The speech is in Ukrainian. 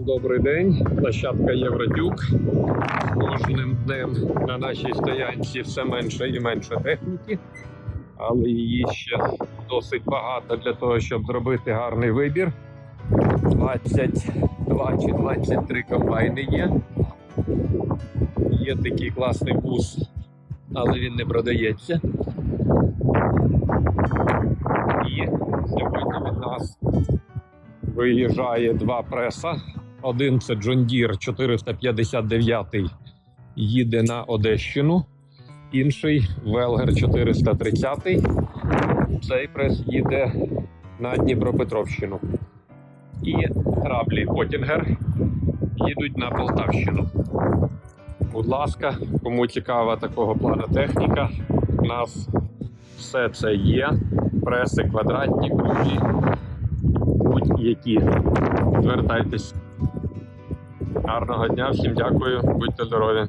Добрий день, площадка Євродюк. Кожним днем на нашій стоянці все менше і менше техніки, але її ще досить багато для того, щоб зробити гарний вибір. 22 чи 23 комбайни є. Є такий класний бус, але він не продається. І сьогодні від нас виїжджає два преса. Один це John Deere 459 їде на Одещину, інший Велгер 430. Цей прес їде на Дніпропетровщину. І граблі Потінгер їдуть на Полтавщину. Будь ласка, кому цікава такого плану техніка, у нас все це є. Преси квадратні, круглі, будь-які. Звертайтесь. Гарного дня, всім дякую, будьте здорові.